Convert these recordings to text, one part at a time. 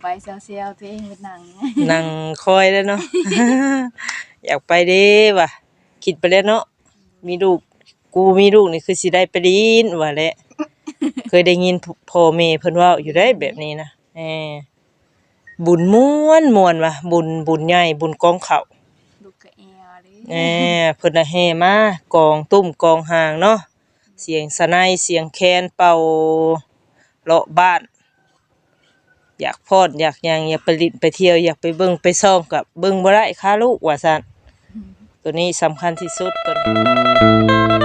ไปเซลๆตัวเองเป็นหนัง นั่งคอยแล้วเนาะ อยากไปเด้ว่ะคิดไปแล้วเนาะมีลูกกูมีลูกนี่คือสิได้ไปลีนว่าแหละ เคยได้ยินพ่อแม่เพิ่นเว้าอยู่ได้แบบนี้นะแหมบุญม่วนม่วนว่ะบุญบุญใหญ่บุญกองเขาวลูกกระเอวเลยแหมเพิ่นน่ะแห่มากองตุ้มกองหางเนาะเสียงสนัยเสียงแคนเป่าเลาะบ้าน อยากพอดอยากหยังอยากไปลินไปเที่ยวอยากไปเบิ่งไปซ่องกับเบิ่งบ่ได้ค่าลูกว่าซั่นตัวนี้สำคัญที่สุดตัวนี้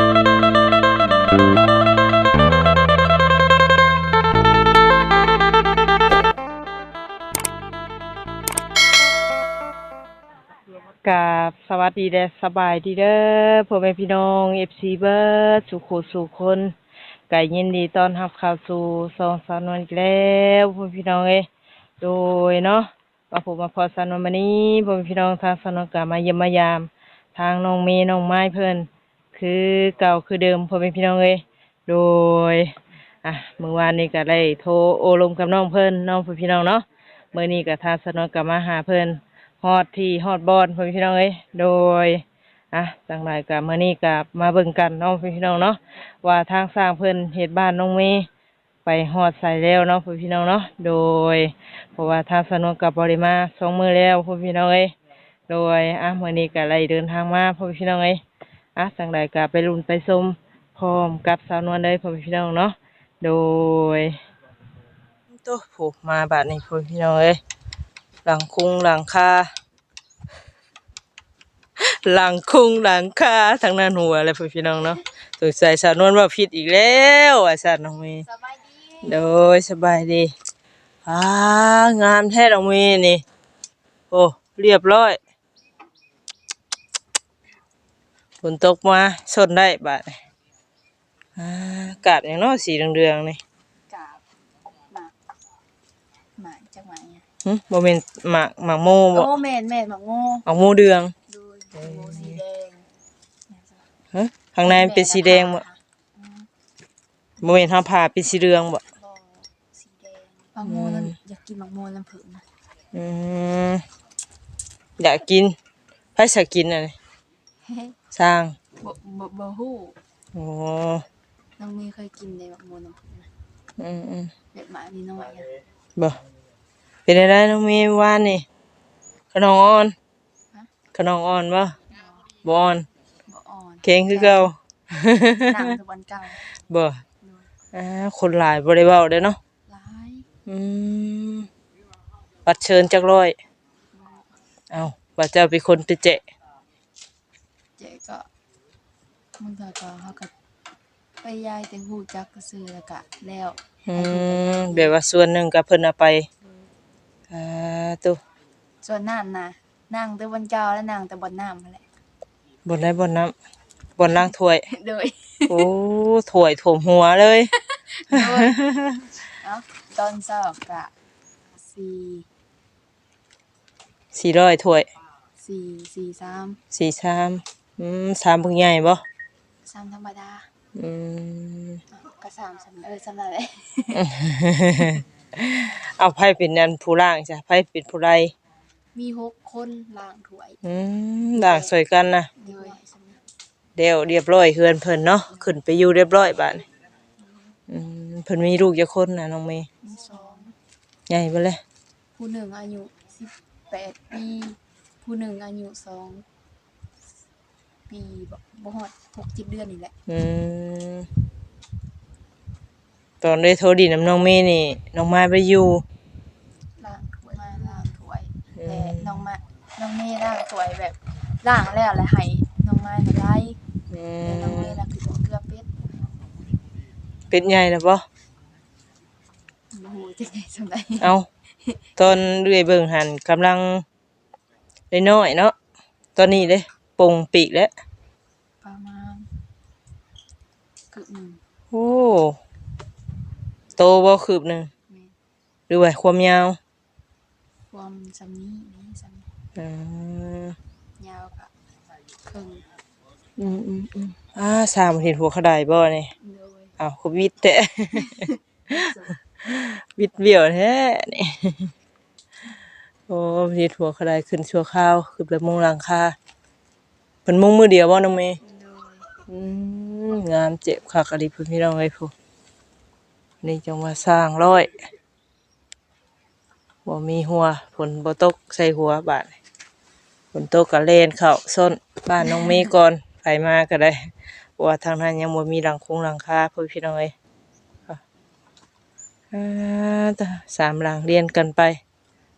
กับสวัสดีเด้อสบายดีเด้อพ่อแม่พี่น้อง FC เบิร์ดสุขสุขคน ก็ยินดีต้อนรับเข้าสู่สองสามวันอีกแล้วพ่อพี่น้องเอ้ยโดยเนาะว่าผมมาพอสานวนมานี้พ่อพี่น้องทางสนวนกามาเยี่ยมมายาม ทางน้องเมย์น้องไม้เพิ่อนคือเก่าคือเดิมพ่อพี่น้องเอ้ยโดยอะเมื่อวานนี้ก็ได้โทรโอลมกับน้องเพิ่อนน้องพ่อพี่น้องเนาะเมื้อนี้ก็ทางสนวนกามาหาเพิ่อนฮอดที่ฮอดบอนพ่อพี่น้องเอ้ยโดย อะจังไรกับมื้อนี้กับมาเบิ่งกันเน้องพี่น้องเนาะว่าทางสร้างเพิ่นเฮ็ดบ้านน้องเมย์ไปฮอดใส่แล้วเนาะพี่น้องเนาะโดยเพราะว่าทางสนุกกับบริมาสองมือแล้วพ่อพี่น้องเอ้ยโดยอะมื้อนี้ก็เลยเดินทางมาพี่น้องเอ้ยอะจังไรก็ไปลุ้นไปชมพร้อมกับสาวนวลเลยพี่น้องเนาะโดยโตผูกมาบาดนี้พี่น้องเอ้ยหลังคุงหลังคา หลังคุงหลังคาทั้งนั้นหัวอะไรพี่พี่น้องเนาะสงสัยสาวนวลว่าผิดอีกแล้วอะสัตว์น้องเมย์สบายดีโดยสบายดีอ่างามแท้น้องเมย์นี่ โอ้เรียบร้อยฝนตกมาสนได้บาดนี้อ่าอากาศอย่างเน้อสีเรืองๆนี่กาบหมากหมากจังหวะเนี่ยหึบ่แม่นหมากหมากโมบ่โอ้แม่นแม่นหมากโง่หมากโมเดือง ดูโง่สีแดงฮะข้างในมันเป็นสีแดงบ่บ่แม่นเฮาผ่าเป็นสีเหลืองบ่บ่สีแดงหมากโง่นั่นอยากกินหมากโง่น้ำผึ้งนะอืมอยากกินไผสิกินอันนี้เฮ้ยสร้างบ่บ่บ่ฮู้โอ้น้องมีเคยกินในหมากโง่น้ำผึ้งนะอืมอืมแบบหมานี่น้อยอะบ่เป็นได้น้องเมย์ว่านนี่ขนมอ่อน ขนมอ่อนบ่บ่อ่อนบ่อ่อนเก่งคือเก่าหนังตะวันเก่าบ่อ่าคนหลายบ่ได้เว้าเด้อเนาะหลายอืมบัตรเชิญจักร้อยเอ้าว่าเจ้าเป็นคนไปแจกเจ๊ก็มึงก็ก็เฮาก็ไปยายแต่ฮู้จักก็ซื้อแล้วก็แล้วอืมแบบว่าส่วนหนึ่งก็เพิ่นเอาไปอ่าตุส่วนนั่นน่ะ นั่งแต่วันเก่าแล้วนั่งแต่บนน้ำนั่นแหละบนได้บนน้ำบนล้างถ้วย โดย โอ้ถ้วยถ่วมหัวเลย โดยเอ้าตอนเช้ากะสี่สี่ร้อยถ้วยสี่สี่สามสี่ชามอืมสามพึงใหญ่บ่สามธรรมดาอืมอ้าวก็สามสำเออสำนั่นแหละเอาไผเป็นนันผู้ล่างจ้ะไผเป็นผู้ไร มีหกคนล้างถ้วยอืมล่างสวยกันนะโดยสำนักเดี๋ยวเรียบร้อยเฮือนเพิ่นเนาะขึ้นไปอยู่เรียบร้อยบาดนี้อืมเพิ่นมีลูกจักคนน่ะน้องเมย์มีสองใหญ่บ่เลยผู้หนึ่งอายุสิบแปดปีผู้หนึ่งอายุสองปีบ่บ่ฮอดหกเจ็ดเดือนนี่แหละอืมตอนได้โทรดีน้ำน้องเมย์นี่น้องไม้ไปอยู่ ล้างถ้วยมาล้างถ้วย แต่น้องมาน้องเมย์ล้างถ้วยแบบล้างแล้วแหละให้น้องไม้น่ะไล่อืแต่น้องมเมย์น่ะคือบ่เกลือเป็ดเป็นใหญ่แล้วบ่บ่ฮู้จังได๋ซำใดเอาตอนเรื่อยเบิ่งหันกำลังน้อยๆเนาะตอนนี้เด้ปงปีกแล้วประมาณกึ่งหนึ่งโอ้โตบ่คืบหนึงแม่นหรือว่าความยาว ความซำนี้นี่ซำนี้อืมยาวก็ครึ่งอืมอืมอืมอ่าสามเห็นหัวเขาได้บ่เนี่โดยอ้าวควิทย์แท้วิทย์เบี้ยวแท้นี่โอ้เฮ็ดหัวกระได้ขึ้นชั่วคราวคือแบบมุงหลังคาเพิ่นมุงมือเดียวบ่น้องเมย์โดยอืมงามเจ็บคักอะดิเพิ่นพี่น้องเอ้ยผู้นี่จังว่าสร้างร้อย บ่มีหัวฝนบ่ตกใส่หัวบาดฝนตกก็เล่นเข้าส้นบ้านน้องเมย์ก่อนไปมาก็ได้เพราะว่าทางนั้นยังบ่มีหลังคงหลังคาเพิ่นพี่น้องเอ้ยค่ะอ่าตะสามหลังเรียนกันไป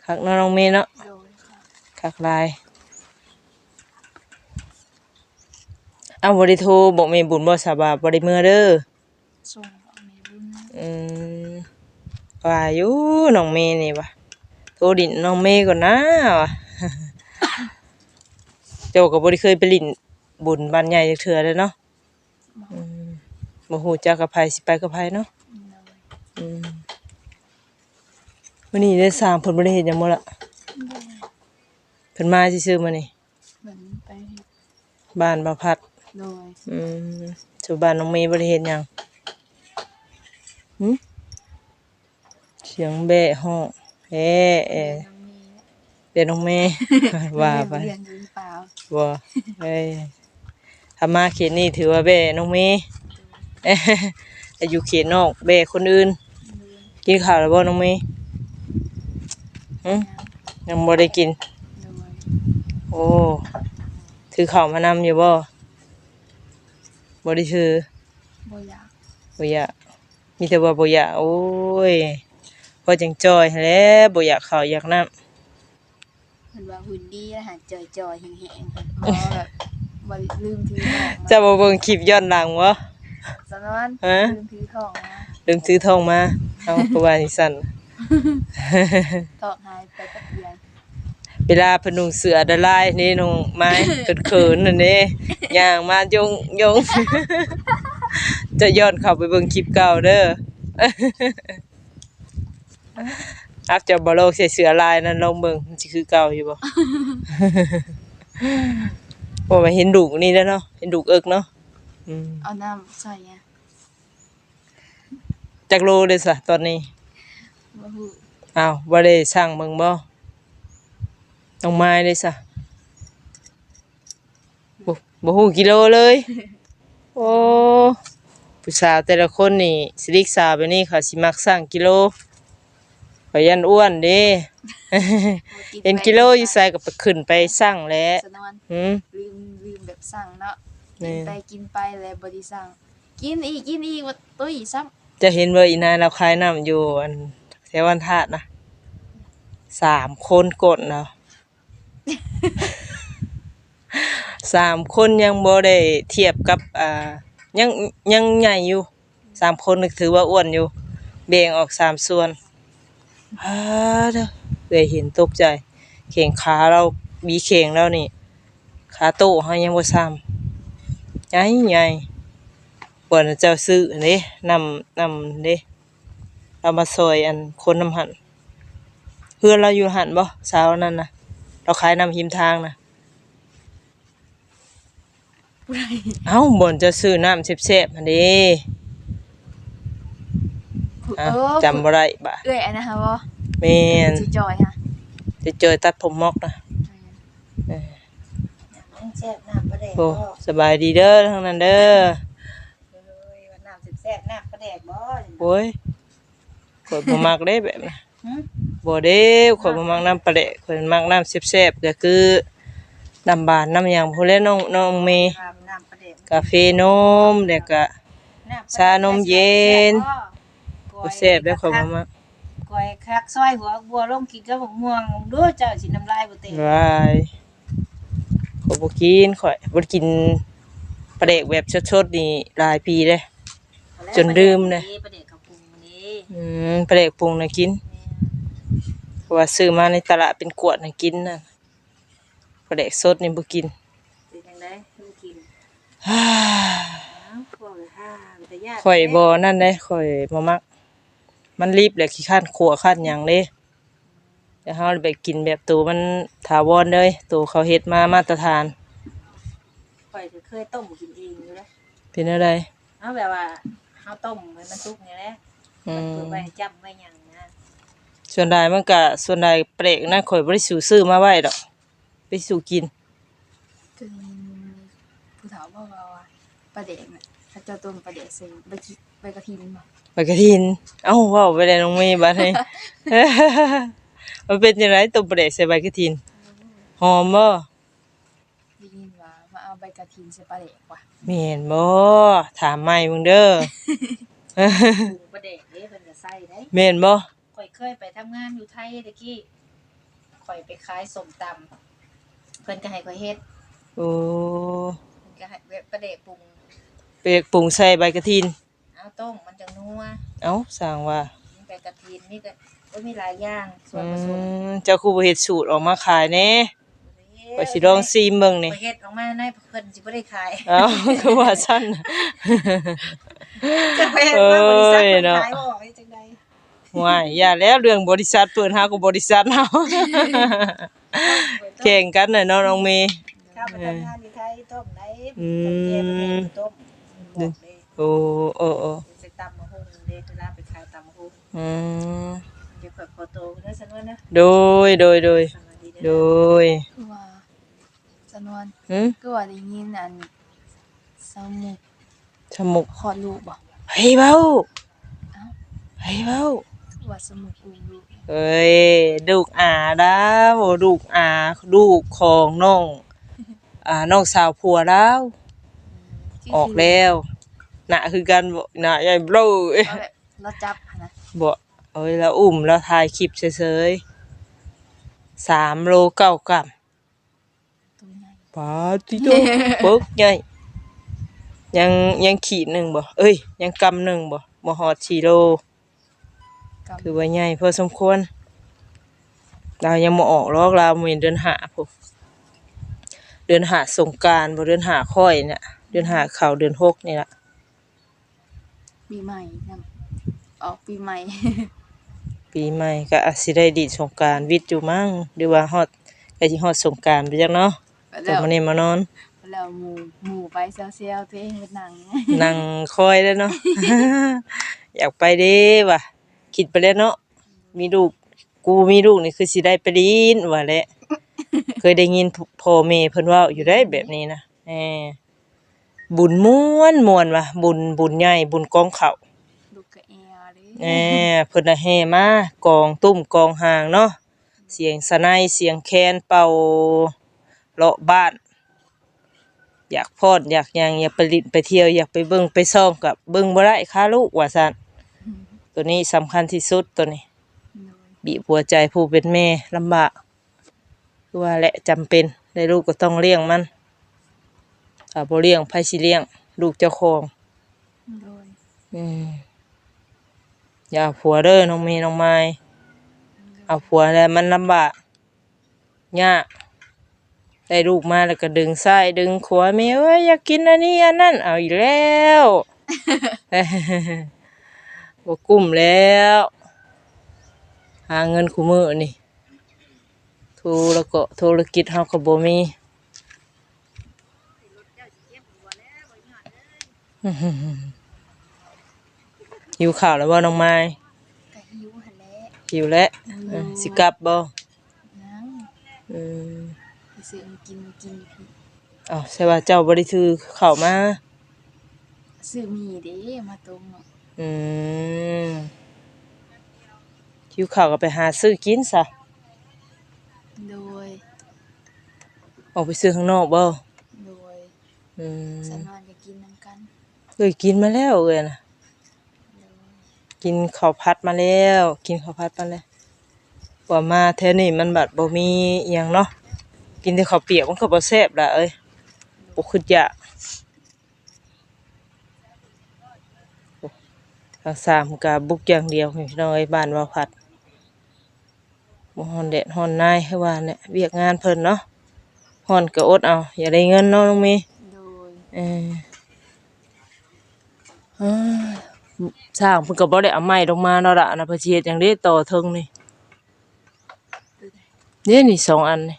คักเนาะน้องเมย์เนาะโดยค่ะคักหลายเอาบ่ได้โทรบอกแม่บุญบ่สาบาบ่ได้เมื่อเด้อส่งเอาแม่บุญอืมว่าอยู่น้องเมย์นี่วะ โทรดินน้องเมย์ก่อนนะวะเจ้าก็บ่ได้เคยไปลิ้นบุญบ้านใหญ่จักเทื่อเลยเนาะอืมบ่ฮู้จักกับไผสิไปกับไผเนาะโดยอืมมื้อนี้ได้สร้างเพิ่นบ่ได้เฮ็ดหยังบ่ล่ะโดยเพิ่นมาซื่อๆมื้อนี้เหมือนไปเฮ็ดบ้านบ่พัด โดยอืมสู่บ้านน้องเมย์บ่ได้เฮ็ดหยังหึเสียงแบะห้อง แอะแอะน้องมีเดี๋ยวน้องเมย์ ว่าไปเรียนอยู่หรือเปล่าบ่เอ้ยถ้ามาเขตนี้ถือว่าแบะน้องเมย์แต่อยู่เขตนอกแบะคนอื่น กินข้าวแล้วบ่น้องเมย์หึยังบ่ได้กินโดยโอ้ถือข้าวมานำอยู่บ่บ่ได้ถือบ่อยากบ่อยากมีแต่ว่าบ่อยากโอ้ย พอจังจอยหั้นแหล้วบ่อยากข้าวอยากน้ำเพิ่นว่าหุ่นดีอาหารจ่อยๆแห้งๆบ่แบบบ่ลืมถือของมาจะบ่เบิ่งคลิปย้อนหลังบ่สนวนฮะ ลืมถือของมาลืมซื้อทองมาเอาก็ว่าจังซั่น ตอกหายไปแป๊บเดียวเวลาเพนนุงเสือดลายนี่น้องไม้เขินๆนั่นเด้ย่างมายงยง จะย้อนเข้าไปเบิ่งคลิปเก่าเด้อ อักจะบ่โลกใส่เสือลายนั่นลองเบิ่งมันสิคือเก่าอยู่บ่ บ่ว่าเห็นดุนี่แล้วเนาะเห็นดุเอิกเนาะอืมเอาน้ำใส่ไงจักโลเด้อซะตอนนี้บ่ฮู้อ้าวบ่ได้สั่งเบิ่งบ่ต้องไม้เด้อซะบ่บ่ฮู้กิโลเลย โอ้ผู้สาวแต่ละคนนี่สิริกสาวแบบนี้เขาสิมักสั่งกิโลเขายันอ้วนเด้บ่เห็นกิโลอยู่ใส่ก็ไปขึ้นไปสั่งแหล้วสนวนหืม ลืมลืมแบบสั่งเนาะแม่ กินไปกินไปแล้วบ่ได้สั่ง กินอีกกินอีกว่าตุ้ยซ้ำจะเห็นว่าอีนายเราขายน้ำอยู่อันแถววันธาตุนะสามคนกดเนาะ สามคนยังบ่ได้เทียบกับอ่ายังยังใหญ่อยู่สามคนนึกถือว่าอ้วนอยู่แบ่งออกสามส่วน อ้าเด้อเลยเห็นตกใจ เข่งขาเราบีเข่งแล้วนี่ ขาโตเฮายังบ่ซ้ำใหญ่ใหญ่บ่นเจ้าซื้อเด้นำนำเด้เรามาซอยอันคนน้ำหันเพื่อนเราอยู่หันบ่สาวนั่นน่ะเราขายน้ำหิมทางน่ะเอ้าบ่นจะซื้อน้ำแซ่บๆหั่น เด้อะเออจำบ่ได้บ่ะเอ้ยอันนะฮะบ่แม่นสิจอยฮะจะเจอตัดผมมอกนะเออแซ่บน้ำปลาแดกโอ้บ่สบายดีเด้อทั้งนั้นเด้อเอ้ยว่าน้ำแซ่บๆน้ำปลาแดกบ่โอ้ยข่อยบ่มักเด้แบบนั้นหึบ่เด้ข่อยบ่มักน้ำปลาแดกข่อยมักน้ำแซ่บๆก็คือน้ำบานน้ำหยังพู้นแหละน้องน้องเมย์น้ำน้ำปลาแดกกาแฟนมแล้วก็ น้ำปลาแดกชานมเย็นบ่บ่ แซ่บแล้วข่อยบ่มักก้อยคักซอยหัวบัวลงกินกับบักม่วงดูเจ้าสิน้ำลายบ่เต็มวายข่อยบ่กินข่อยบ่ได้กินปลาแดกแบบสดๆนี่หลายปีแล้วจนลืมเลย ปลาแดกกับปรุงมื้อนี้อืมปลาแดกปรุงน่ะกินเพราะว่าซื้อมาในตลาดเป็นขวดน่ะกินน่ะปลาแดกสดนี่บ่กินเป็นจังได๋เพิ่นกินฮ่าอ้าวพวกเลยค่ะมันจะยากข่อยบ่นั่นเด้ข่อยบ่มัก มันรีบแหละขี้ข้านขัวข้านหยังเด้แต่เฮาไปกินแบบตัวมันถาวรเลยตัวเขาเฮ็ดมามาตรฐานข่อยก็เคยต้มกินเองอยู่แล้วเป็นอะไรเอาแบบว่าเฮาต้มให้มันสุกนี่แหละอืมันมเพื่อไว้จับไว้หยังนะสส่วนใดมันก็ส่วนใดเปรกนะข่อยบ่ได้สู่ซื้อมาไว้ดอก ไปสู่กินก็มีผู้เฒ่าบอกว่าว่าปลาแดกน่ะถ้า เจ้าต้มปลาแดกใส่ใบกิใบกระถินบ่ไปกระทิน เอ้าเว้าไปได้น้องเมย์บัดนี้ มันเป็นจังไดต้มปลาแดกใส่ใบกระทิน หอมบ่ได้ยินว่ามาเอาใบกระถินใส่ปลาแดกว่ะแม่นบ่ถามใหม่มึงเด้อปรุงประเดกเด้เพิ่นก็ใส่ได้แม่นบ่ข่อยเคยไปทำงานอยู่ไทยตะกี้ข่อยไปขายส้มตำเพิ่นก็ให้ข่อยเฮ็ดโอ้ เพิ่นก็ให้แบบประเดกปรุงเปรกปรุงใส่ใบกระทิน เอาต้มมันจังนัวเอ้าสร้างว่ามีแต่กระทินนี่ก็ก็มีหลายอย่างส่วอืนผสมมเจ้าครูบ่เฮ็ดสูตรออกมาขายแหน่ข่อยสิลองซิมเบิ่งนี่ข่อยเฮ็ดออกมาในเพิ่นสิบ่ได้ขายเอ้าคือว่าซั่นน่ะจะไปเฮ็ดว่าบริษัทเอ้ยเพิ่นเนาะขายบ่ไว้จังได๋ว้ายอย่าแล้วเรื่องบริษัทเปิดหากับบริษัทเฮาแข่งกันน่ะเนาะน้องเมย์ ข้าวไปทำงานอยู่ไทยต้มได้อืม ต้มแกงไปให้ต้มบอก เด้โอ้โอ้โอ้ไปตำมะฮุ่งเด้เวลาไปขายตำมะฮุ่งอืมเดี๋ยวข่อยขอโตเด้อซั่นว่านะโดยโดยโดยสวัสดีโดเด้อยคือว่าจำนวนหึคือว่าได้ยินอันสมุกสมุกคลอดลูกบ่เฮ้ยเว้าเอ้าเฮ้ยเว้าว่าสมุกอุ้มลูกเอ้ยลูกอาดาวลูกอาลูกของน้องอ่าน้องสาวผัวดาวคื ออกแล้วหน้าคือกันบ่หน้าใหญ่เบ้อเอ้ยเอาแบบเราจับหั่นนะบ่เอ้ยแล้วอุ้มแล้วถ่ายคลิปเฉยๆสามโลเก้ากรัมตัวใหญ่ปาติโตเบิกใหญ่ยังยังขีดหนึ่งบ่เอ้ย ยังกำหนึ่งบ่บ่ฮอด4โลกับคือว่าใหญ่พอสมควรเรายังบ่ออกหรอกเรามีเดือนหาพุเดือนหาสงกรารบ่เดือนหาค่อยเนี่ย เดือนหาเข้าเดือนหกนี่ล่ะปีใหม่นำออกปีใหม่ ปีใหม่ก็อาจสิได้ดีดสงกรารวิทย์อยู่มั้งหรือว่าฮอดใกล้สิฮอดสงกรารไปจักเนาะแต่แล้วมื้อนี้มานอน แล้วหมู่หมู่ไปเซลๆตัวเองเป็นหนังนั่งคอยแล้วเนาะ อยากไปเด้ว่ะคิดไปแล้วเนาะมีลูกกูมีลูกนี่คือสิได้ไปลีนว่าแหละ เคยได้ยินพพ่อแม่เพิ่นเว้าอยู่ได้แบบนี้นะแหม บุญม่วนม่วนว่ะบุญบุญใหญ่บุญกองเขาวลูกกะแอเด้แหมเพิ่นน่ะแห่มากองตุ้มกองหางเนาะเสียงสะไนเสียงแคนเป่าเลาะบ้าน อยากพอดอยากหยังอยากไปลินไปเที่ยวอยากไปเบิ่งไปซ่องกับเบิ่งบ่ได้ค่าลูกว่าซั่นตัวนี้สำคัญที่สุดตัวนี้ โดยบีบหัวใจผู้เป็นแม่ลำบากคือว่าแหละจำเป็นได้ลูกก็ต้องเลี้ยงมัน ถ้าบ่เลี้ยงไผสิเลี้ยง ลูกเจ้าของโดยอืมอย่าเอาผัวเด้อน้องเมย์น้องไม้เอาผัวแล้วมันลำบากยากได้ลูกมาแล้วก็ดึงซ้ายดึงขวาแม่เอ้ยอยากกินอันนี้อันนั้นเอาอีกแล้ว บ่กุ้มแล้ว หาเงินคู่มือนี่ธุรก็ธุรกิจเฮาก็บ่มี หิวข้าวแล้วบ่น้องไม้กะหิวหั่นแหละหิวแล้วเออสิกลับบ่นังอืมไปซื้อมากินกินอยู่พี่อ้าวใช่ว่าเจ้าบ่ได้ถือข้าวมาซื้อมีเด้มาต้มเนาะอืมหิวข้าวก็ไปหาซื้อกินซะโดยออกไปซื้อข้างนอกบ่โดยอืมสนวนจะกินนํกัน เอ้ยกินมาแล้วเอ้ยน่ะโดยกินข้าวผัดมาแล้ว กินข้าวผัดมาแล้วว่ามาแถวนี้มันบัดบ่มีอิหยังเนาะกินแต่ข้าวเปียกมันก็บ่แซ่บล่ะเอ้ยบ่คิดอยากโอ้ทางสามก็บุกอย่างเดียวพี่น้องเอ้ยบ้านว่าผัดบ่ฮ้อนแดดฮ้อนนายคือว่าเนี่ยเวียกงานเพิ่นเนาะฮ้อนก็อดเอาอย่าได้เงินเนาะน้องเมย์โดยเออ เอ้ยสร้างเพิ่นก็บ่ได้เอาไม้ลงมาเนาะล่ะนะเพิ่นสิเฮ็ดหยังเด้ต่อเทิงนี่เนี่ยนี่สองอันนี่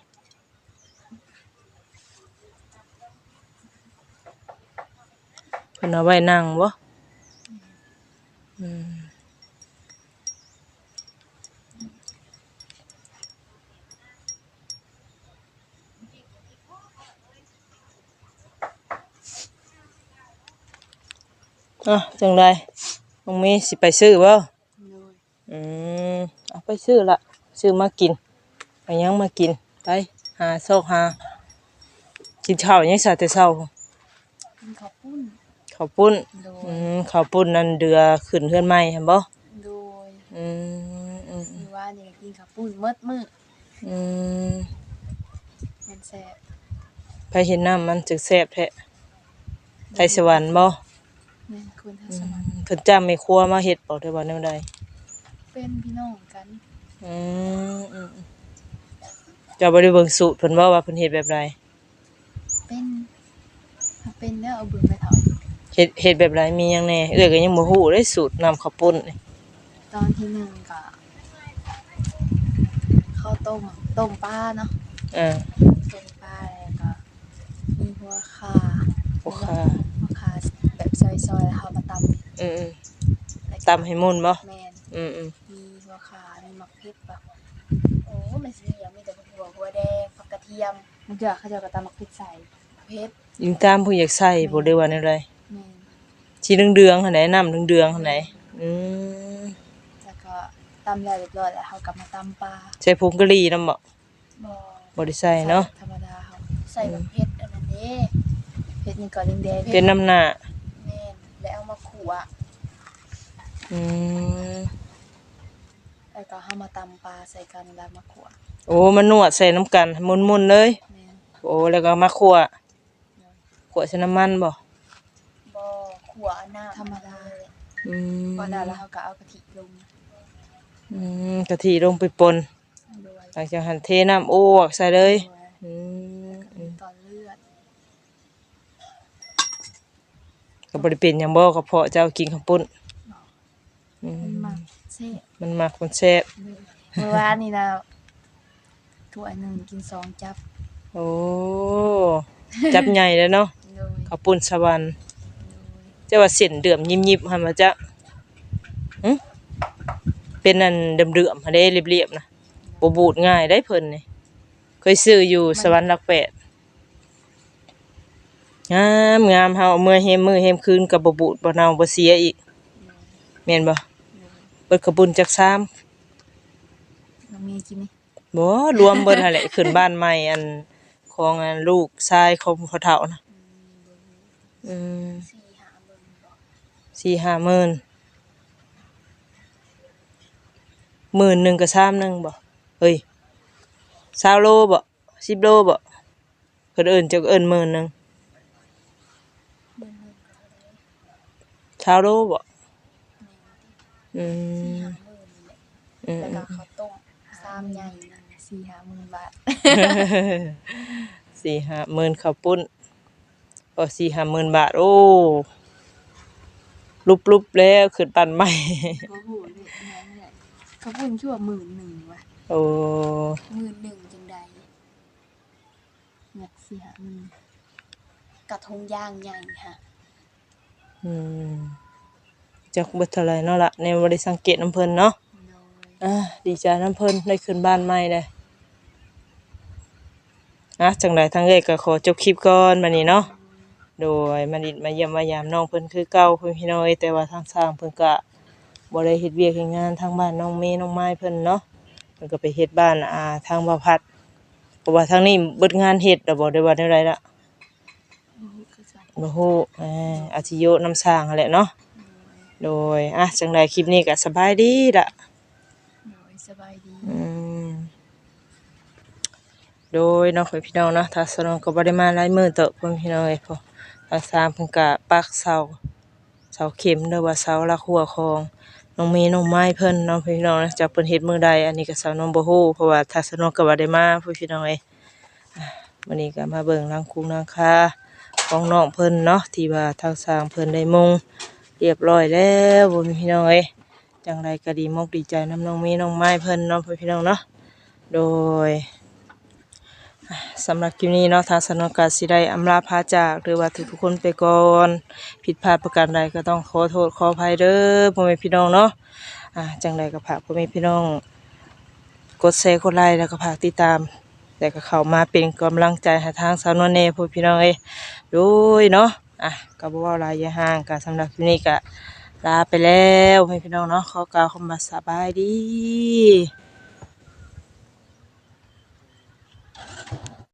เพิ่นเอาไว้นั่งบ่อืม อะจังไดน้องมีสิไปซื้อบ่โดยอืมเอาไปซื้อละซื้อมากินไปยังมากินไปหาซอกหากินข้าวยังซะแต่เช้ากินข้าวปุ้นข้าวปุ้นโดอืยมข้าวปุ้นนั่นเดือขึ้นเฮือนใหม่หั่นบ่โดยอืมอืมมีว่านี่ก็กินข้าวปุ้นเมิดมื้ออืมมันแซ่บไปเห็นน้ำมันจึกแซ่บแท้ไทยสวรรค์บ่ แม่นคนทัอืศมนะเพิ่นจ้างแม่ครัวมาเฮ็ดบ่ได้บ่แนวใดเป็นพี่น้องกันอืมอืมอืมเจ้าบ่ได้เบิ่งสูตรเพิ่นบ่ว่าเพิ่นเฮ็ดแบบใดเป็นถ้าเป็นแล้วเอาเบิ่งไปถอยเฮ็ดเฮ็ดแบบใดมีหยังแหน่เอ้อยก็ยังบ่ฮู้เลยสูตรน้ำข้าวปุ้นนี่ตอนที่หนึ่งก็ข้าวต้มต้มปลาเนาะอ่าต้มปลาแล้วก็มีหัวขาโอเคหัวขาแบบ ซอยๆแล้วเขามาตำอืมอืมแล้วก็ตำให้มุนบ่แมนอืมอืมมีหัวขามีหมักพริกแบบโอ้มันสิมีอย่างมีแต่หัวหัวแดงผักกระเทียมมันเดือเขาจะเอากระตำหมักพริกใส่เผ็ดยิงตามผู้อยากใส่บ่ได้ว่าแนวใดแมนสีเดืองๆหั่นไหนน้ำเดืองๆหั่นไหนอืมแล้วก็ตำแล้วเรียบร้อยแล้วเขากลับมาตำปลาใส่ผงกะหรี่นำบ่บ่บ่ได้ใส่เนาะธรรมดาเขาใส่แบบเผ็ดอันนั้นเด้เผ็ดนี่ก่อนแดงๆ เป็นน้ำหน้า แม่นแล้วเอามาขัวอืมแล้วก็เอามาตำปลาใส่กันแล้วมาขัวโอ้มันนวดใส่น้ำกันมุนๆเลย แม่นโอ้แล้วก็มาคั่วคั่วใส่น้ำมันบ่บ่ขัวน้ำธรรมดาเลยอืมพอได้แล้วเขาก็เอากะทิลงอืมกะทิลงไปปนด้วยหลังจากหันเทน้ำโอ้วกใส่เลยอืม ก็มีตอนเลือด ก็บ่ได้เป็นหยังบ่ก็เพาะเจ้ากินข้าวปุ้นอืมมันหมักเซ่มันมักมันแซ่บเมื่อวานนี่นะถ้วยหนึ่งกินสองจับโอ้จับใหญ่แล้วเนาะโดยข้าวปุ้นสวรรค์โดยเจ้าว่าเส้นเดือมยิบๆหั่นมาจ๊ะหึเป็นอันเดือมๆหั่นเด้เรียบๆนะบ่บูดง่ายได้เพิ่นนี่เคยซื้ออยู่สวรรค์หลักแปด งามงามเฮาเอามื่อเฮมมือเฮมคืนก็บ่บูดบ่เน่าบ่เสียอีกแม่นบ่เบิดกระบุญจักซ้ำน้องมีกินนี่บ่รวมเบิดหั่นแหละ ขึ้นบ้านใหม่อันของอันลูกชายของพ่อเฒ่านะอืมสี่หาเบิ่งบ่สี่ห้าหมื่นหมื่นหนึ่งกับสามหนึ่งบ่เฮ้ยสาวโลบ่สิบโลบ่เพิ่นเอิ้นจะเอิ้นหมื่นหนึ่ง เบิ่งหนึ่งก็ได้ สาวโลบ่แม่นอืสี่มหาหมื่นนี่แหละอืม แล้วก็ข้าวต้มสามใหญ่นั่นสี่หาหมื่นบาทสี่ห้าหมื่นข้าวปุ้นโอ้สี่ห้าหมื่นบาท โอ้ลุบๆแล้วขึ้นปันใหม่ โอ้โหเลยนั่นแหละเขาพูดชั่วหมื่นหนึ่งว่ะโอ้หมื่นหนึ่งจังใดหยักสี่หาหมื่นกระทงย่างใหญ่ค่ะ อืมจักเบิดเท่าไหร่เนาะละในบ่ได้สังเกตน้ำเพิ่นเนาะโดยอ่าดีใจน้ำเพิ่นได้ขึ้นบ้านใหม่เลยอะจังไดทางเอ้ยก็ขอจบคลิปก่อนบัดนี้เนาะโดยมาดิดมาเยี่ยมมายามน้องเพิ่นคือเก่าเพิ่นพี่น้อยแต่ว่าทางสร้างเพิ่นก็บ่ได้เฮ็ดเวียกเฮ็ดงานทางบ้านน้องเมย์น้องไม้เพิ่นเนาะเพิ่นก็ไปเฮ็ดบ้านอ่าทางบ่าวพัดเพราะว่าทางนี้เบิดงานเฮ็ดแล้วบ่ได้ว่าได้ไรละ โอ้โหคือสัตว์ บ่ฮู้เอออาทิโยน้ำสร้างนั่นแหละเนาะโดยอะจังไดคลิปนี้ก็สบายดีล่ะโดยสบายดี อืมโดยเน้องพี่น้องเนาะถ้าสนองก็บ่ได้มาหลายมื้อเติบเพิ่นพี่น้องเอ้ยพอถ้าสร้างเพิ่นก็ปักเสาเสาเข็มหรือว่าเสาลักหัวของน้องมีน้องไม้เพิ่นเน้องพี่น้องนะจะเพิ่นเฮ็ดมื้อใดอันนี้ก็สาวน้องบ่ฮู้เพราะว่าถ้าสนองก็บ่ได้มาพี่น้องเอ้ยอะวันนี้ก็มาเบิ่งรังคุงรังคา ของน้องเพิ่นเนาะที่ว่าทางสร้างเพิ่นได้มงเรียบร้อยแล้วบ่มีพี่น้องเอ้ยจังไรก็ดีมกดีใจน้ำน้องมีน้องไม้เพิ่นเน้องพี่น้องเนาะโดยสำหรับคลิปนี้เนาะทางสนอกาสิได้อำลาพาจากหรือว่าทุกคนไปก่อนผิดพลาดประการใดก็ต้องขอโทษขออภัยเด้อพ่อแม่พี่น้องเนาะะจังไรก็ฝากพ่อแม่พี่น้อง กดแชร์กดไลค์แล้วก็ฝากติดตามแต่ก็เข้ามาเป็นกำลังใจให้ทางสาวนวลเน่พ่อพี่น้องเอ้ โดยเนาะอะก็บ่เว้าหลายอย่าห่างก็สำหรับคลิปนี้ก็ลาไปแล้วให้พี่น้องเนาะขอกล่าวคำว่าสบายดี